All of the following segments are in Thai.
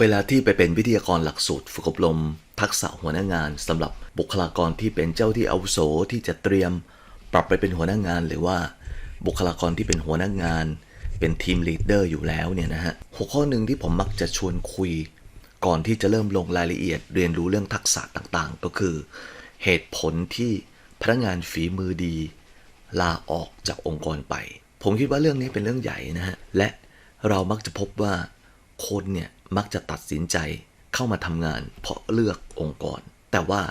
เวลาที่ไปเป็นวิทยากรหลักสูตรฝึกอบรม ทักษะหัวหน้างานสำหรับบุคลากรที่เป็นเจ้าที่อาวุโสที่จะเตรียม ปรับไปเป็นหัวหน้างาน หรือว่าบุคลากรที่เป็นหัวหน้างาน เป็นทีมลีดเดอร์อยู่แล้วเนี่ยนะฮะหัวข้อหนึ่งที่ผมมักจะชวนคุย ก่อนที่จะเริ่มลงรายละเอียด เรียนรู้เรื่องทักษะต่างๆ ก็คือ เหตุผลที่พนักงานฝีมือดี ลาออกจากองค์กรไป ผมคิดว่าเรื่องนี้เป็นเรื่องใหญ่นะฮะและเรามักจะพบว่าคนเนี่ย มักจะตัดสินใจเข้ามาทำงาน เพราะเลือกองค์กร แต่ว่า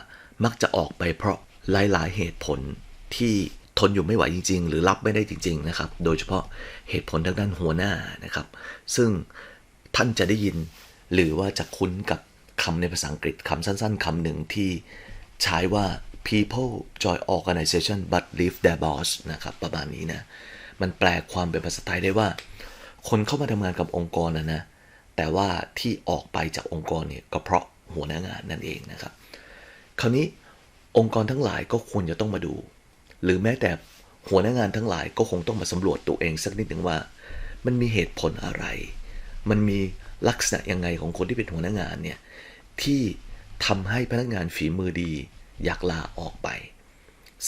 มักจะออกไปเพราะหลาย ๆ เหตุผลที่ทนอยู่ไม่ไหวจริง ๆ หรือรับไม่ได้จริง ๆ นะครับ โดยเฉพาะเหตุผลทางด้านหัวหน้านะครับ ซึ่งท่านจะได้ยินหรือว่าจะคุ้นกับคำในภาษาอังกฤษคำสั้น ๆคำหนึ่งที่ใช้ว่า people join organization but leave their boss นะครับประมาณนี้นะ มันแปลความเป็นภาษาไทยได้ว่า คนเข้ามาทำงานกับองค์กรนะนะ แต่ว่าที่ออกไปจากองค์กรเนี่ยก็เพราะหัวหน้างานนั่นเองนะครับ คราวนี้องค์กรทั้งหลายก็ควรจะต้องมาดู หรือแม้แต่หัวหน้างานทั้งหลายก็คงต้องมาสำรวจตัวเองสักนิดหนึ่งว่า มันมีเหตุผลอะไร มันมีลักษณะยังไงของคนที่เป็นหัวหน้างานเนี่ยที่ทำให้พนักงานฝีมือดี อยากลาออกไป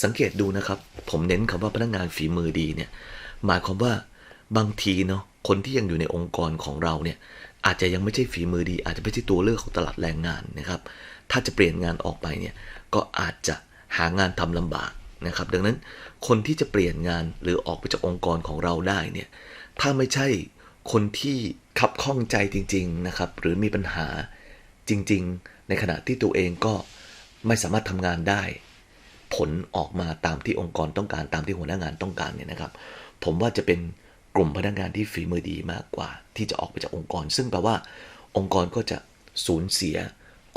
สังเกตดูนะครับ ผมเน้นคำว่าพนักงานฝีมือดีเนี่ยหมายความว่า บางทีเนาะคนที่ยังอยู่ในองค์กรของเราเนี่ยอาจจะยังไม่ใช่ฝีมือดี อาจจะไม่ใช่ตัวเลือกของตลาดแรงงานนะครับ ถ้าจะเปลี่ยนงานออกไปเนี่ยก็อาจจะหางานทำลำบากนะครับ ดังนั้นคนที่จะเปลี่ยนงานหรือออกไปจากองค์กรของเราได้เนี่ยถ้าไม่ใช่คนที่ขับข้องใจจริง ๆนะครับ หรือมีปัญหาจริง ๆ ในขณะที่ตัวเองก็ไม่สามารถทำงานได้ ผลออกมาตามที่องค์กรต้องการตามที่หัวหน้างานต้องการเนี่ยนะครับ ผมว่าจะเป็น กลุ่มพนักงานที่ฝีมือดีมากกว่า ที่จะออกไปจากองค์กร ซึ่งแปลว่า องค์กรก็จะสูญเสีย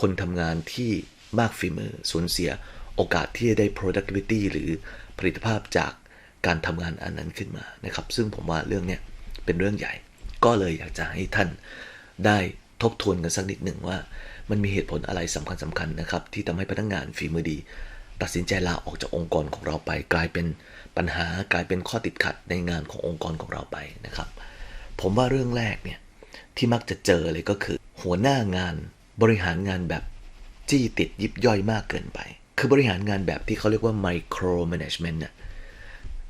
คนทำงานที่มากฝีมือ สูญเสียโอกาสที่จะได้ productivity หรือผลิตภาพจากการทำงานอันนั้นขึ้นมานะครับ ซึ่งผมว่าเรื่องเนี้ยเป็นเรื่องใหญ่ ก็เลยอยากจะให้ท่านได้ทบทวนกันสักนิดหนึ่งว่า มันมีเหตุผลอะไรสำคัญสำคัญนะครับ ที่ทำให้พนักงานฝีมือดี ตัดสินใจลาออกจากองค์กรของเราไป กลายเป็นปัญหากลายเป็นข้อติดขัดในงานขององค์กรของเราไปนะครับ ผมว่าเรื่องแรกเนี่ยที่มักจะเจอเลยก็คือ หัวหน้างานบริหารงานแบบจี้ติดยิบย่อยมากเกินไป คือบริหารงานแบบที่เขาเรียกว่า micro management น่ะ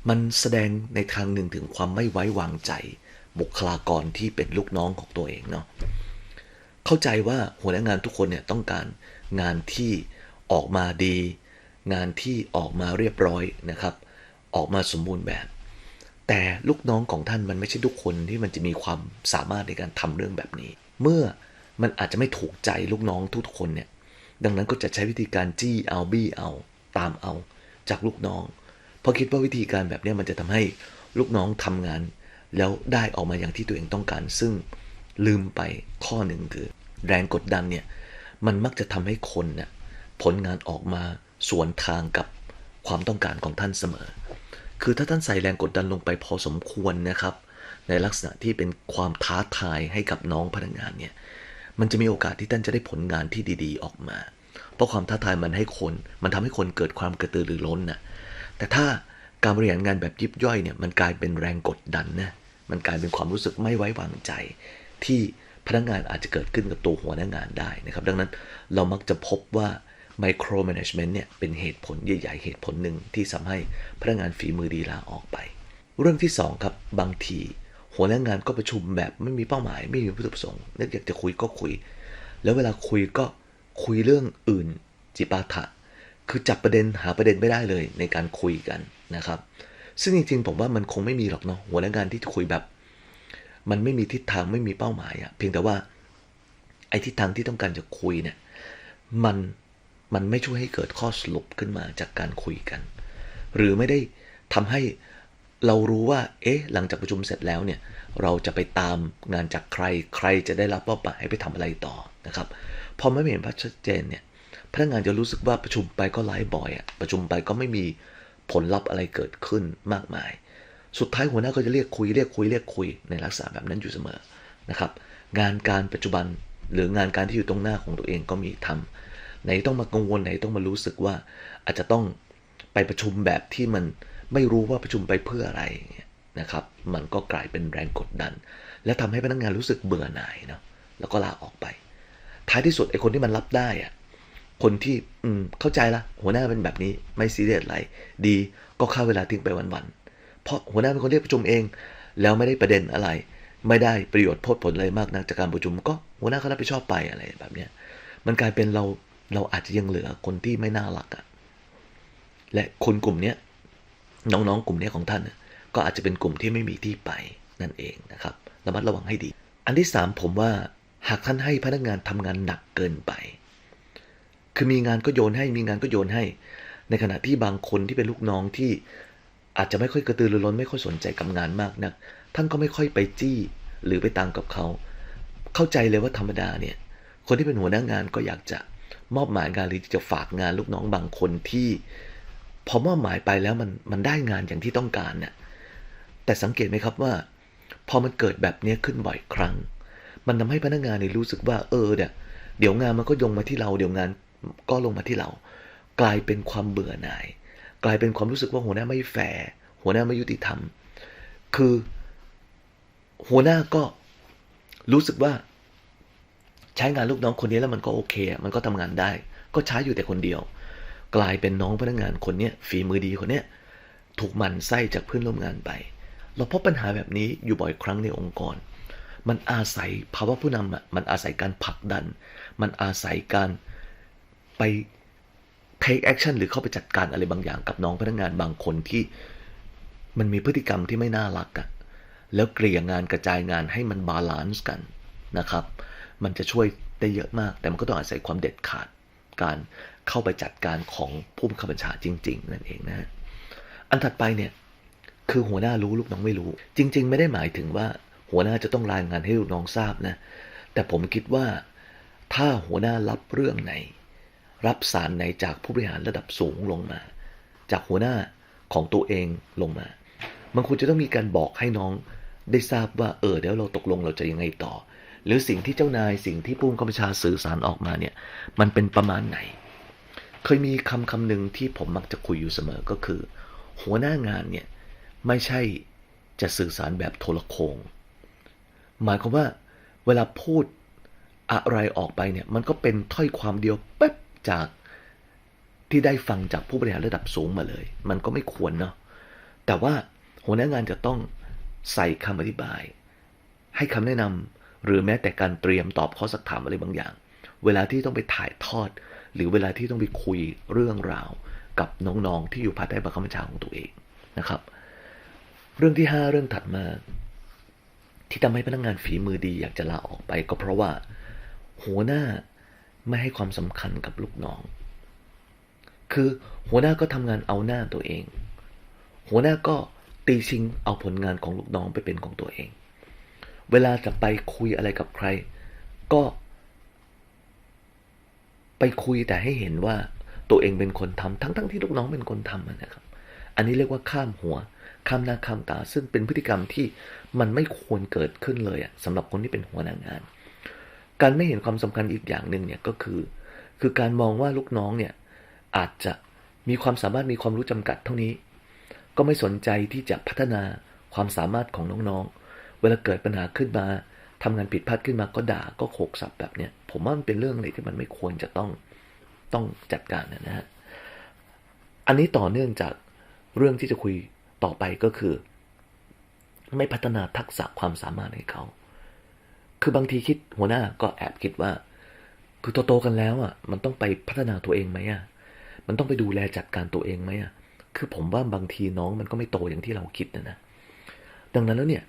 มันแสดงในทางหนึ่งถึงความไม่ไว้วางใจ บุคลากรที่เป็นลูกน้องของตัวเองเนาะเข้าใจว่าหัวหน้างานทุกคนเนี่ยต้องการงานที่ออกมาดี งานที่ออกมาเรียบร้อยนะครับ ออกมาสมบูรณ์แบบ แต่ลูกน้องของท่านมันไม่ใช่ทุกคนที่มันจะมีความสามารถในการทำเรื่องแบบนี้ เมื่อมันอาจจะไม่ถูกใจลูกน้องทุกๆคนเนี่ยดังนั้นก็จะใช้วิธีการจี้เอาบี้เอา ตามเอาจากลูกน้อง เพราะคิดว่าวิธีการแบบนี้มันจะทำให้ลูกน้องทำงาน แล้วได้ออกมาอย่างที่ตัวเองต้องการ ซึ่งลืมไปข้อหนึ่งคือ แรงกดดันเนี่ยมันมักจะทำให้คนเนี่ยผลงานออกมา สวนทางกับความต้องการของท่านเสมอ คือถ้าท่านใส่แรงกดดันลงไปพอสมควรนะครับ ในลักษณะที่เป็นความท้าทายให้กับน้องพนักงานเนี่ย มันจะมีโอกาสที่ท่านจะได้ผลงานที่ดีๆ ออกมา เพราะความท้าทายมันให้คน มันทำให้คนเกิดความกระตือรือร้นนะแต่ถ้าการบริหารงานแบบยิบย่อยเนี่ย มันกลายเป็นแรงกดดันนะ มันกลายเป็นความรู้สึกไม่ไว้วางใจ ที่พนักงานอาจจะเกิดขึ้นกับตัวหัวหน้างานได้นะครับ ดังนั้นเรามักจะพบว่า micro management เนี่ยเป็นเหตุผลใหญ่ ๆ เหตุผลหนึ่งที่ทำให้พนักงานฝีมือดีลาออกไป เรื่องที่สองครับบางทีหัวหน้างานก็ประชุมแบบไม่มีเป้าหมาย ไม่มีวัตถุประสงค์นึกอยากจะคุยก็คุย แล้วเวลาคุยก็คุยเรื่องอื่นจิปาถะ คือจับประเด็นหาประเด็นไม่ได้เลยในการคุยกันนะครับ ซึ่งจริงๆผมว่ามันคงไม่มีหรอกเนาะหัวหน้างานที่คุยแบบ มันไม่มีทิศทางไม่มีเป้าหมายอะเพียงแต่ว่าไอ้ทิศทางที่ต้องการจะคุยเนี่ยมัน มันไม่ช่วยให้เกิดข้อสรุปขึ้นมาจากการคุยกัน หรือไม่ได้ทำให้เรารู้ว่า เอ๊ะ หลังจากประชุมเสร็จแล้วเนี่ย เราจะไปตามงานจากใคร ใครจะได้รับเป้าหมายให้ไปทำอะไรต่อนะครับ พอไม่เห็นภาพชัดเจนเนี่ย พนักงานจะรู้สึกว่าประชุมไปก็ไร้บ่อยอะประชุมไปก็ไม่มีผลลัพธ์อะไรเกิดขึ้นมากมาย สุดท้ายหัวหน้าก็จะเรียกคุย เรียกคุย เรียกคุย ในลักษณะแบบนั้นอยู่เสมอ นะครับ งานการปัจจุบันหรืองานการที่อยู่ตรงหน้าของตัวเองก็มีทำ ไหนต้องมากังวลไหนต้องมารู้สึกว่า อาจจะต้องไปประชุมแบบที่มันไม่รู้ว่าประชุมไปเพื่ออะไรนะครับ มันก็กลายเป็นแรงกดดัน และทำให้พนักงานรู้สึกเบื่อหน่ายเนาะแล้วก็ลาออกไป ท้ายที่สุดไอ้คนที่มันรับได้อะคนที่อืมเข้าใจละหัวหน้าเป็นแบบนี้ไม่ซีเรียสอะไรดีก็ฆ่าเวลาทิ้งไปวันๆเพราะหัวหน้าเป็นคนเรียกประชุมเอง แล้วไม่ได้ประเด็นอะไร ไม่ได้ประโยชน์โพดผลอะไรมากนักจากการประชุม ก็หัวหน้าเขารับผิดชอบไปอะไรแบบเนี้ยมันกลายเป็นเรา เราอาจจะยังเหลือคนที่ไม่น่ารักอะและคนกลุ่มเนี้ยน้องๆ กลุ่มนี้ของท่านก็อาจจะเป็นกลุ่มที่ไม่มีที่ไปนั่นเองนะครับระมัดระวังให้ดี อันที่สามผมว่าหากท่านให้พนักงานทำงานหนักเกินไป คือมีงานก็โยนให้มีงานก็โยนให้ ในขณะที่บางคนที่เป็นลูกน้องที่อาจจะไม่ค่อยกระตือรือร้นไม่ค่อยสนใจกับงานมากนัก ท่านก็ไม่ค่อยไปจี้หรือไปตามกับเขา เข้าใจเลยว่าธรรมดาเนี่ยคนที่เป็นหัวหน้างานก็อยากจะ มอบหมายงานหรือจะฝากงานลูกน้องบางคนที่พอมอบหมายไปแล้วมันมันได้งานอย่างที่ต้องการเนี่ยแต่สังเกตไหมครับว่า พอมันเกิดแบบนี้ขึ้นบ่อยครั้ง มันทำให้พนักงานเนี่ยรู้สึกว่าเออเนี่ยเดี๋ยวงานมันก็ยงมาที่เราเดี๋ยวงานก็ลงมาที่เรา กลายเป็นความเบื่อหน่าย กลายเป็นความรู้สึกว่าหัวหน้าไม่แฟร์หัวหน้าไม่ยุติธรรม คือ หัวหน้าก็รู้สึกว่า ใช้งานลูกน้องคนนี้แล้วมันก็โอเค มันก็ทำงานได้ ก็ใช้อยู่แต่คนเดียว กลายเป็นน้องพนักงานคนเนี้ยฝีมือดีคนเนี้ยถูกมันไส้จากเพื่อนร่วมงานไป เราพบปัญหาแบบนี้อยู่บ่อยครั้งในองค์กร มันอาศัยภาวะผู้นำอะมันอาศัยการผลักดัน มันอาศัยการไป take action หรือเข้าไปจัดการอะไรบางอย่างกับน้องพนักงานบางคนที่มันมีพฤติกรรมที่ไม่น่ารักอะแล้วเกลี่ยงานกระจายงานให้มันบาลานซ์กันนะครับ มันจะช่วยได้เยอะมาก แต่มันก็ต้องอาศัยความเด็ดขาดการเข้าไปจัดการของผู้บังคับบัญชาจริง ๆ นั่นเองนะ อันถัดไปเนี่ยคือหัวหน้ารู้ลูกน้องไม่รู้ จริง ๆ ไม่ได้หมายถึงว่าหัวหน้าจะต้องรายงานให้ลูกน้องทราบนะ แต่ผมคิดว่าถ้าหัวหน้ารับเรื่องไหน รับสารไหนจากผู้บริหารระดับสูงลงมา จากหัวหน้าของตัวเองลงมา มันควรจะต้องมีการบอกให้น้องได้ทราบว่าเออเดี๋ยวเราตกลงเราจะยังไงต่อ หรือสิ่งที่เจ้านายสิ่งที่ผู้บังคับบัญชาสื่อสารออกมาเนี่ย มันเป็นประมาณไหน เคยมีคำคำหนึ่งที่ผมมักจะคุยอยู่เสมอก็คือ หัวหน้างานเนี่ยไม่ใช่จะสื่อสารแบบโทรโคง หมายความว่าเวลาพูดอะไรออกไปเนี่ย มันก็เป็นถ้อยความเดียวเป๊บจากที่ได้ฟังจากผู้บริหารระดับสูงมาเลย มันก็ไม่ควรเนาะแต่ว่าหัวหน้างานจะต้องใส่คำอธิบาย ให้คำแนะนำ หรือแม้แต่การเตรียมตอบข้อสักถามอะไรบางอย่าง เวลาที่ต้องไปถ่ายทอด หรือเวลาที่ต้องไปคุยเรื่องราว กับน้องๆที่อยู่ภายใต้บังคับบัญชาของตัวเองนะครับ เรื่องที่ 5 เรื่องถัดมา ที่ทำให้พนักงานฝีมือดีอยากจะลาออกไป ก็เพราะว่าหัวหน้าไม่ให้ความสำคัญกับลูกน้อง คือหัวหน้าก็ทำงานเอาหน้าตัวเอง หัวหน้าก็ตีชิงเอาผลงานของลูกน้องไปเป็นของตัวเอง เวลาจะไปคุยอะไรกับใคร ก็ ไปคุยแต่ให้เห็นว่าตัวเองเป็นคนทำทั้งๆทที่ลูกน้องเป็นคนทำนะครับ อันนี้เรียกว่าข้ามหัว ข้ามหน้าข้ามตา ซึ่งเป็นพฤติกรรมที่มันไม่ควรเกิดขึ้นเลยอะสำหรับคนที่เป็นหัวหน้างาน การไม่เห็นความสำคัญอีกอย่างหนึ่งเนี่ยก็คือ คือการมองว่าลูกน้องเนี่ยอาจจะมีความสามารถมีความรู้จำกัดเท่านี้ ก็ไม่สนใจที่จะพัฒนาความสามารถของน้องๆ เวลาเกิดปัญหาขึ้นมาทำงานผิดพลาดขึ้นมาก็ด่าก็โขกสับแบบเนี้ยผมว่ามันเป็นเรื่องอะไรที่มันไม่ควรจะต้องต้องจัดการนะฮะอันนี้ต่อเนื่องจากเรื่องที่จะคุยต่อไปก็คือ ไม่พัฒนาทักษะความสามารถให้เขาคือบางทีคิดหัวหน้าก็แอบคิดว่า คือโตๆกันแล้วอะ มันต้องไปพัฒนาตัวเองไหมอะมันต้องไปดูแลจัดการตัวเองไหมอะคือผมว่าบางทีน้องมันก็ไม่โตอย่างที่เราคิดนะนะดังนั้นแล้วเนี่ย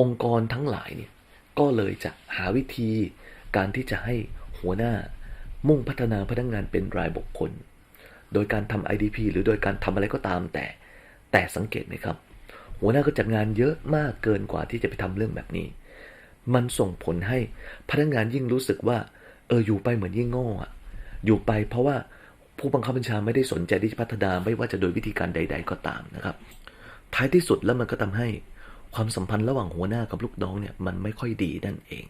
องค์กรทั้งหลายเนี่ยก็เลยจะหาวิธีการที่จะให้หัวหน้ามุ่งพัฒนาพนักงานเป็นรายบุคคล โดยการทำ IDP หรือโดยการทำอะไรก็ตามแต่ แต่สังเกตไหมครับ หัวหน้าก็จัดงานเยอะมากเกินกว่าที่จะไปทำเรื่องแบบนี้ มันส่งผลให้พนักงานยิ่งรู้สึกว่า เอออยู่ไปเหมือนยิ่งโง่อะอยู่ไปเพราะว่าผู้บังคับบัญชาไม่ได้สนใจที่จะพัฒนาไม่ว่าจะโดยวิธีการใด ๆ ก็ตามนะครับ ท้ายที่สุดแล้วมันก็ทำให้ ความสัมพันธ์ระหว่างหัวหน้ากับลูกน้องเนี่ยมันไม่ค่อยดีนั่นเอง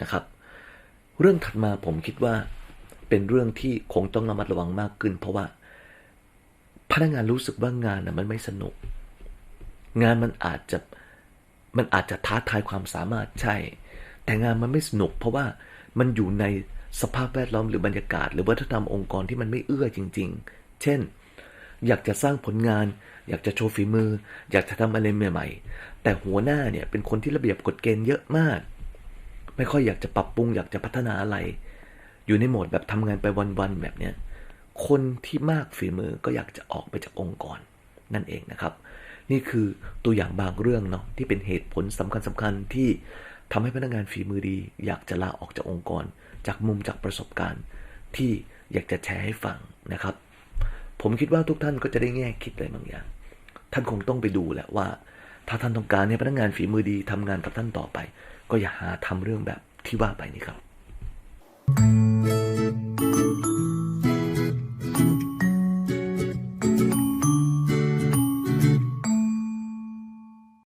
นะครับ เรื่องถัดมาผมคิดว่าเป็นเรื่องที่คงต้องระมัดระวังมากขึ้น เพราะว่าพนักงานรู้สึกว่างานน่ะมันไม่สนุก งานมันอาจจะมันอาจจะท้าทายความสามารถใช่ แต่งานมันไม่สนุก เพราะว่ามันอยู่ในสภาพแวดล้อมหรือบรรยากาศ หรือวัฒนธรรมองค์กรที่มันไม่เอื้อจริง ๆ เช่น อยากจะสร้างผลงาน อยากจะโชว์ฝีมือ อยากจะทำอะไรใหม่ๆ แต่หัวหน้าเนี่ยเป็นคนที่ระเบียบกฎเกณฑ์เยอะมาก ไม่ค่อยอยากจะปรับปรุง อยากจะพัฒนาอะไร อยู่ในโหมดแบบทำงานไปวันๆแบบเนี้ยคนที่มากฝีมือก็อยากจะออกไปจากองค์กรนั่นเองนะครับ นี่คือตัวอย่างบางเรื่องเนาะที่เป็นเหตุผลสำคัญสคัญๆที่ทำให้พนักงานฝีมือดี อยากจะลาออกจากองค์กร จากมุมจากประสบการณ์ที่อยากจะแชร์ให้ฟังนะครับ ผมคิดว่าทุกท่านก็จะได้แง่คิดอะไรบางอย่าง ท่านคงต้องไปดูแหละว่า ถ้าท่านต้องการให้พนักงานฝีมือดีทำงานกับท่านต่อไป ก็อย่าหาทำเรื่องแบบที่ว่าไปนี่ครับ